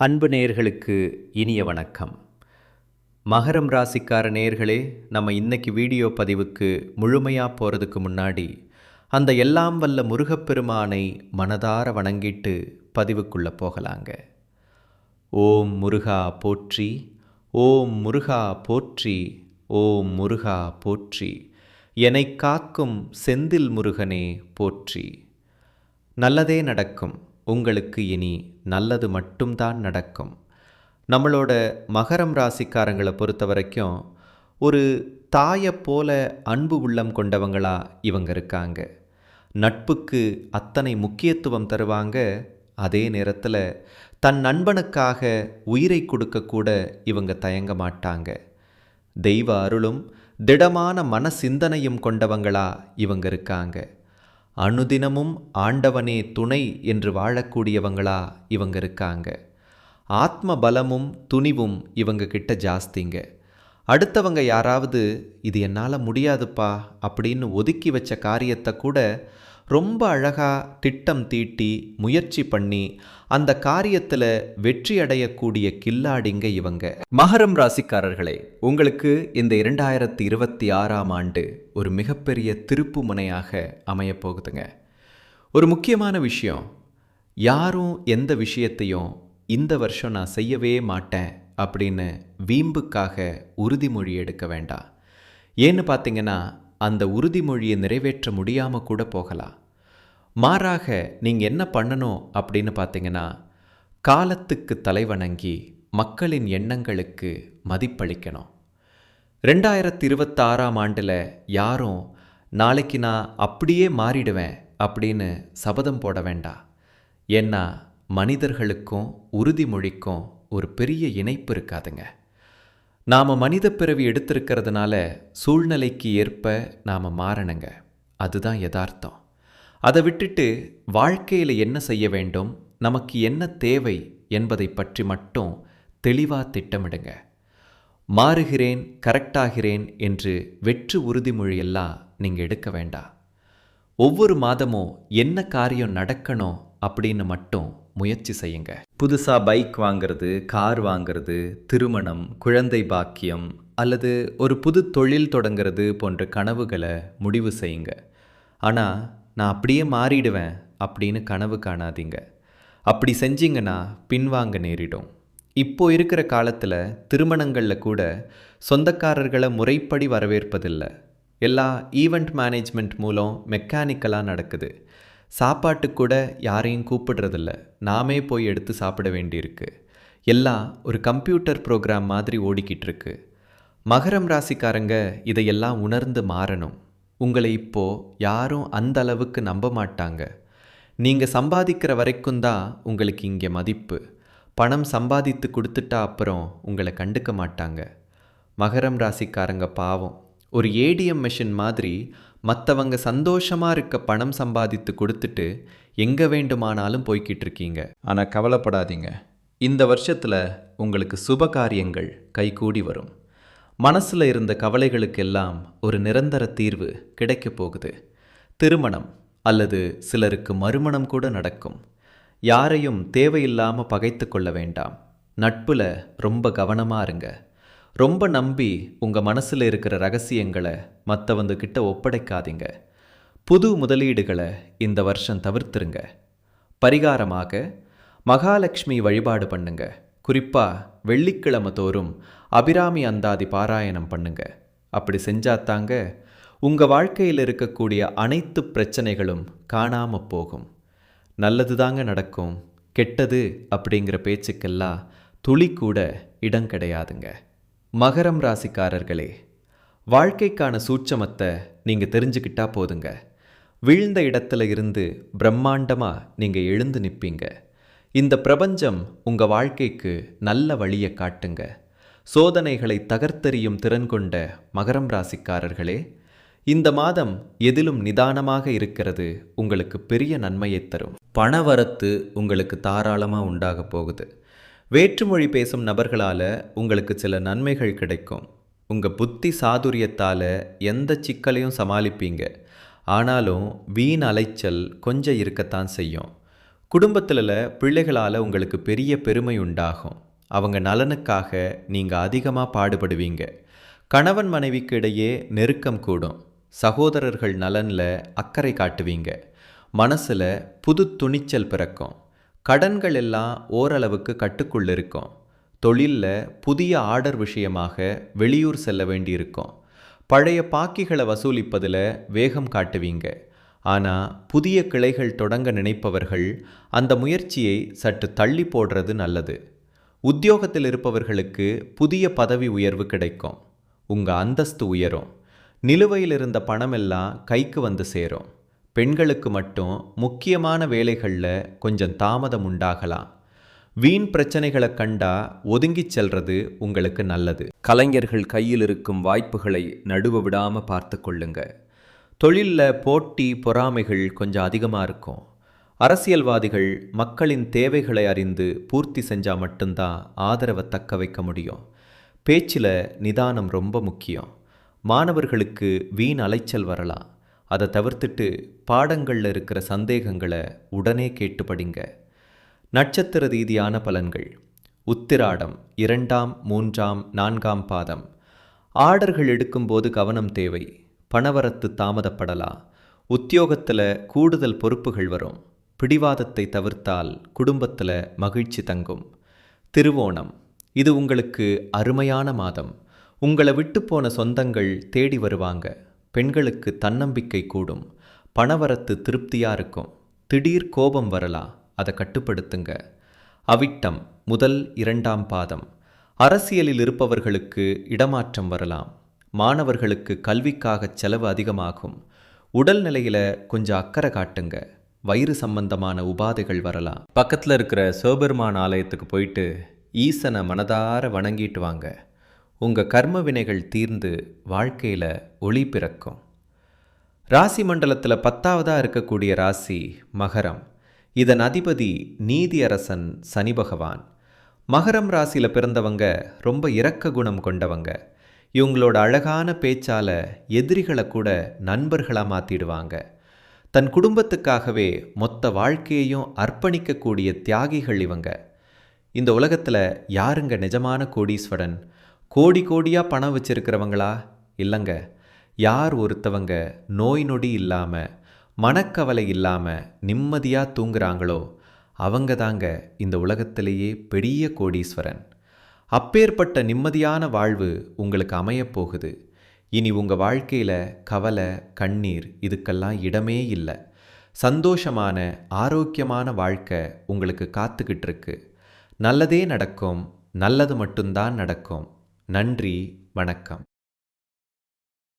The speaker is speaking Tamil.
அன்பு நேயர்களுக்கு இனிய வணக்கம். மகரம் ராசிக்கார நேயர்களே நம்ம இன்னைக்கு வீடியோ பதிவுக்கு முழுமையாக போகிறதுக்கு முன்னாடி அந்த எல்லாம் வல்ல முருகப்பெருமானை மனதார வணங்கிட்டு பதிவுக்குள்ளே போகலாங்க. ஓம் முருகா போற்றி ஓம் முருகா போற்றி ஓம் முருகா போற்றி என்னை காக்கும் செந்தில் முருகனே போற்றி. நல்லதே நடக்கும். உங்களுக்கு இனி நல்லது மட்டும்தான் நடக்கும். நம்மளோட மகரம் ராசிக்காரங்களை பொறுத்த வரைக்கும் ஒரு தாயை போல அன்பு உள்ளம் கொண்டவங்களா இவங்க இருக்காங்க. நட்புக்கு அத்தனை முக்கியத்துவம் தருவாங்க. அதே நேரத்தில் தன் நண்பனுக்காக உயிரை கொடுக்கக்கூட இவங்க தயங்க மாட்டாங்க. தெய்வ அருளும் திடமான மன சிந்தனையும் கொண்டவங்களா இவங்க இருக்காங்க. அனுதினமும் ஆண்டவனே துணை என்று வாழக்கூடியவங்களா இவங்க இருக்காங்க ஆத்ம பலமும் துணிவும் இவங்க கிட்ட ஜாஸ்திங்க. அடுத்தவங்க யாராவது இது என்னால் முடியாதுப்பா அப்படின்னு ஒதுக்கி வச்ச காரியத்தை கூட ரொம்ப அழகாக திட்டம் தீட்டி முயற்சி பண்ணி அந்த காரியத்தில் வெற்றி அடையக்கூடிய கில்லாடிங்க இவங்க. மகரம் ராசிக்காரர்களே உங்களுக்கு இந்த இரண்டாயிரத்தி இருபத்தி ஆறாம் ஆண்டு ஒரு மிகப்பெரிய திருப்பு முனையாக அமையப் போகுதுங்க. ஒரு முக்கியமான விஷயம் யாரும் எந்த விஷயத்தையும் இந்த வருஷம் நான் செய்யவே மாட்டேன் அப்படின்னு வீம்புக்காக உறுதிமொழி எடுக்க வேண்டாம். ஏன்னு பார்த்தீங்கன்னா அந்த உறுதிமொழியை நிறைவேற்ற முடியாமல் கூட போகலாம் மாறாக நீங்கள் என்ன பண்ணணும் அப்படின்னு பார்த்தீங்கன்னா காலத்துக்கு தலைவணங்கி மக்களின் எண்ணங்களுக்கு மதிப்பளிக்கணும். ரெண்டாயிரத்தி இருபத்தாறாம் ஆண்டில் யாரும் நாளைக்கு நான் அப்படியே மாறிடுவேன் அப்படின்னு சபதம் போட வேண்டாம் ஏன்னா மனிதர்களுக்கும் உறுதிமொழிக்கும் ஒரு பெரிய இணைப்பு இருக்காதுங்க. நாம் மனித பிறவி எடுத்திருக்கிறதுனால சூழ்நிலைக்கு ஏற்ப நாம் மாறணுங்க. அதுதான் யதார்த்தம். அதை விட்டுட்டு வாழ்க்கையில் என்ன செய்ய வேண்டும் நமக்கு என்ன தேவை என்பதை பற்றி மட்டும் தெளிவாக திட்டமிடுங்க. மாறுகிறேன் கரெக்டாகிறேன் என்று வெற்று உறுதிமொழியெல்லாம் நீங்கள் எடுக்க வேண்டாம். ஒவ்வொரு மாதமும் என்ன காரியம் நடக்கணும் அப்படின்னு மட்டும் முயற்சி செய்யுங்க. புதுசாக பைக் வாங்கிறது கார் வாங்கிறது திருமணம் குழந்தை பாக்கியம் அல்லது ஒரு புது தொழில் தொடங்கிறது போன்ற கனவுகளை முடிவு செய்யுங்க. ஆனால் நான் அப்படியே மாறிடுவேன் அப்படின்னு கனவு காணாதீங்க. அப்படி செஞ்சீங்கன்னா பின்வாங்க நேரிடும். இப்போ இருக்கிற காலத்தில் திருமணங்களில் கூட சொந்தக்காரர்களை முறைப்படி வரவேற்பதில்லை. எல்லா ஈவெண்ட் மேனேஜ்மெண்ட் மூலம் மெக்கானிக்கலாக நடக்குது. சாப்பாட்டு கூட யாரையும் கூப்பிடுறதில்ல. நாமே போய் எடுத்து சாப்பிட வேண்டியிருக்கு. எல்லாம் ஒரு கம்ப்யூட்டர் ப்ரோக்ராம் மாதிரி ஓடிக்கிட்டு இருக்கு மகரம் ராசிக்காரங்க இதையெல்லாம் உணர்ந்து மாறணும். உங்களை இப்போ யாரும் அந்த அளவுக்கு நம்ப மாட்டாங்க. நீங்கள் சம்பாதிக்கிற வரைக்கும் தான் உங்களுக்கு இங்கே மதிப்பு. பணம் சம்பாதித்து கொடுத்துட்டா அப்புறம் உங்களை கண்டுக்க மாட்டாங்க. மகரம் ராசிக்காரங்க பாவம். ஒரு ஏடிஎம் மெஷின் மாதிரி மற்றவங்க சந்தோஷமாக இருக்க பணம் சம்பாதித்து கொடுத்துட்டு எங்கே வேண்டுமானாலும் போய்கிட்டு இருக்கீங்க. ஆனால் கவலைப்படாதீங்க. இந்த வருஷத்தில் உங்களுக்கு சுப காரியங்கள் கைகூடி வரும். மனசில் இருந்த கவலைகளுக்கெல்லாம் ஒரு நிரந்தர தீர்வு கிடைக்கப் போகுது. திருமணம் அல்லது சிலருக்கு மறுமணம் கூட நடக்கும். யாரையும் தேவையில்லாமல் பகைத்து கொள்ள வேண்டாம். நட்பில் ரொம்ப கவனமாக இருங்க. ரொம்ப நம்பி உங்கள் மனசில் இருக்கிற ரகசியங்களை மற்றவங்க கிட்ட ஒப்படைக்காதீங்க. புது முதலீடுகளை இந்த வருஷம் தவிர்த்துருங்க. பரிகாரமாக மகாலட்சுமி வழிபாடு பண்ணுங்க. குறிப்பாக வெள்ளிக்கிழமை தோறும் அபிராமி அந்தாதி பாராயணம் பண்ணுங்க. அப்படி செஞ்சாத்தாங்க உங்கள் வாழ்க்கையில் இருக்கக்கூடிய அனைத்து பிரச்சனைகளும் காணாமல் போகும். நல்லது தாங்க நடக்கும். கெட்டது அப்படிங்கிற பேச்சுக்கெல்லாம் துளி கூட இடம் கிடையாதுங்க. மகரம் ராசிக்காரர்களே வாழ்க்கைக்கான சூட்சமத்தை நீங்கள் தெரிஞ்சுக்கிட்டா போதுங்க. வீழ்ந்த இடத்துல இருந்து பிரம்மாண்டமாக நீங்கள் எழுந்து நிற்பீங்க இந்த பிரபஞ்சம் உங்கள் வாழ்க்கைக்கு நல்ல வழியை காட்டுங்க. சோதனைகளை தகர்த்தெறியும் திறன் கொண்ட மகரம் ராசிக்காரர்களே இந்த மாதம் எதிலும் நிதானமாக இருக்கிறது உங்களுக்கு பெரிய நன்மையை தரும். பணவரத்து உங்களுக்கு தாராளமாக உண்டாக போகுது. வேற்றுமொழி பேசும் நபர்களால் உங்களுக்கு சில நன்மைகள் கிடைக்கும். உங்கள் புத்தி சாதுரியத்தால் எந்த சிக்கலையும் சமாளிப்பீங்க. ஆனாலும் வீண் அலைச்சல் கொஞ்சம் இருக்கத்தான் செய்யும். குடும்பத்தில் பிள்ளைகளால் உங்களுக்கு பெரிய பெருமை உண்டாகும். அவங்க நலனுக்காக நீங்கள் அதிகமாக பாடுபடுவீங்க. கணவன் மனைவிக்கு இடையே நெருக்கம் கூடும். சகோதரர்கள் நலனில் அக்கறை காட்டுவீங்க. மனசில் புது துணிச்சல் பிறக்கும். கடன்கள் எல்லாம் ஓரளவுக்கு கட்டுக்குள்ள இருக்கும் தொழிலில் புதிய ஆர்டர் விஷயமாக வெளியூர் செல்ல வேண்டியிருக்கும். பழைய பாக்கிகளை வசூலிப்பதில் வேகம் காட்டுவீங்க. ஆனால் புதிய கிளைகள் தொடங்க நினைப்பவர்கள் அந்த முயற்சியை சற்று தள்ளி போடுறது நல்லது. உத்தியோகத்தில் இருப்பவர்களுக்கு புதிய பதவி உயர்வு கிடைக்கும். உங்கள் அந்தஸ்து உயரும். நிலுவையில் இருந்த பணமெல்லாம் கைக்கு வந்து சேரும். பெண்களுக்கு மட்டும் முக்கியமான வேலைகளில் கொஞ்சம் தாமதம் உண்டாகலாம். வீண் பிரச்சனைகளை கண்டா ஒதுங்கிச் செல்றது உங்களுக்கு நல்லது. கலைஞர்கள் கையில் இருக்கும் வாய்ப்புகளை நடுவ விடாமல் பார்த்து கொள்ளுங்க. தொழிலில் போட்டி பொறாமைகள் கொஞ்சம் அதிகமாக இருக்கும். அரசியல்வாதிகள் மக்களின் தேவைகளை அறிந்து பூர்த்தி செஞ்சால் மட்டும்தான் ஆதரவை தக்க வைக்க முடியும். பேச்சில் நிதானம் ரொம்ப முக்கியம். மாணவர்களுக்கு வீண் அலைச்சல் வரலாம். அதை தவிர்த்துட்டு பாடங்களில் இருக்கிற சந்தேகங்களை உடனே கேட்டு படிங்க நட்சத்திர ரீதியான பலன்கள். உத்திராடம் இரண்டாம் மூன்றாம் நான்காம் பாதம். ஆர்டர்கள் எடுக்கும்போது கவனம் தேவை. பணவரத்து தாமதப்படலாம் உத்தியோகத்தில் கூடுதல் பொறுப்புகள் வரும். பிடிவாதத்தை தவிர்த்தால் குடும்பத்தில் மகிழ்ச்சி தங்கும். திருவோணம். இது உங்களுக்கு அருமையான மாதம். உங்களை விட்டு போன சொந்தங்கள் தேடி வருவாங்க. பெண்களுக்கு தன்னம்பிக்கை கூடும். பணவரத்து திருப்தியாக இருக்கும். திடீர் கோபம் வரலாம் அதை கட்டுப்படுத்துங்க. அவிட்டம் முதல் இரண்டாம் பாதம். அரசியலில் இருப்பவர்களுக்கு இடமாற்றம் வரலாம். மாணவர்களுக்கு கல்விக்காக செலவு அதிகமாகும். உடல் நிலையில் கொஞ்சம் அக்கறை காட்டுங்க. வயிறு சம்பந்தமான உபாதைகள் வரலாம். பக்கத்தில் இருக்கிற சிவபெருமான் ஆலயத்துக்கு போயிட்டு ஈசனை மனதார வணங்கிட்டு வாங்க. உங்கள் கர்ம வினைகள் தீர்ந்து வாழ்க்கையில் ஒளி பிறக்கும். ராசி மண்டலத்தில் பத்தாவதாக இருக்கக்கூடிய ராசி மகரம். இதன் அதிபதி நீதியரசன் சனி பகவான். மகரம் ராசியில் பிறந்தவங்க ரொம்ப இரக்க குணம் கொண்டவங்க. இவங்களோட அழகான பேச்சால் எதிரிகளை கூட நண்பர்களாக மாற்றிடுவாங்க தன் குடும்பத்துக்காகவே மொத்த வாழ்க்கையையும் அர்ப்பணிக்கக்கூடிய தியாகிகள் இவங்க. இந்த உலகத்தில் யாருங்க நிஜமான கோடீஸ்வரன்? கோடி கோடியாக பணம் வச்சிருக்கிறவங்களா? இல்லைங்க. யார் ஒருத்தவங்க நோய் நொடி இல்லாமல் மனக்கவலை இல்லாமல் நிம்மதியாக தூங்குறாங்களோ அவங்க தாங்க இந்த உலகத்திலேயே பெரிய கோடீஸ்வரன். அப்பேற்பட்ட நிம்மதியான வாழ்வு உங்களுக்கு அமையப் போகுது. இனி உங்கள் வாழ்க்கையில் கவலை கண்ணீர் இதுக்கெல்லாம் இடமே இல்லை. சந்தோஷமான ஆரோக்கியமான வாழ்க்கை உங்களுக்கு காத்துக்கிட்டு இருக்கு. நல்லதே நடக்கும் நல்லது மட்டும்தான் நடக்கும். நன்றி வணக்கம்.